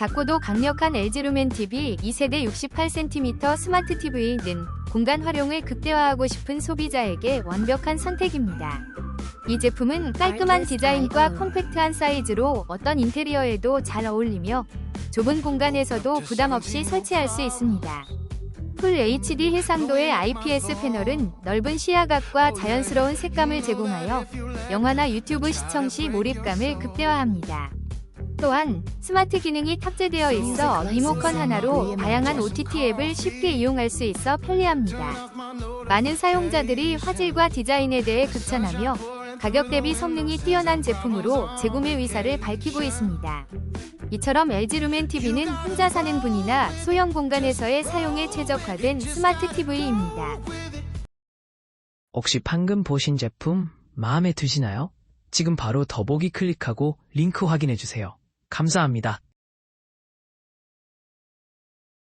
작고도 강력한 LG루멘 TV 2세대 68cm 스마트 TV는 공간 활용을 극대화하고 싶은 소비자에게 완벽한 선택입니다. 이 제품은 깔끔한 디자인과 컴팩트한 사이즈로 어떤 인테리어에도 잘 어울리며 좁은 공간에서도 부담 없이 설치할 수 있습니다. 풀 HD 해상도의 IPS 패널은 넓은 시야각과 자연스러운 색감을 제공하여 영화나 유튜브 시청 시 몰입감을 극대화합니다. 또한 스마트 기능이 탑재되어 있어 리모컨 하나로 다양한 OTT 앱을 쉽게 이용할 수 있어 편리합니다. 많은 사용자들이 화질과 디자인에 대해 극찬하며 가격 대비 성능이 뛰어난 제품으로 재구매 의사를 밝히고 있습니다. 이처럼 LG루멘 TV는 혼자 사는 분이나 소형 공간에서의 사용에 최적화된 스마트 TV입니다. 혹시 방금 보신 제품 마음에 드시나요? 지금 바로 더보기 클릭하고 링크 확인해 주세요. 감사합니다.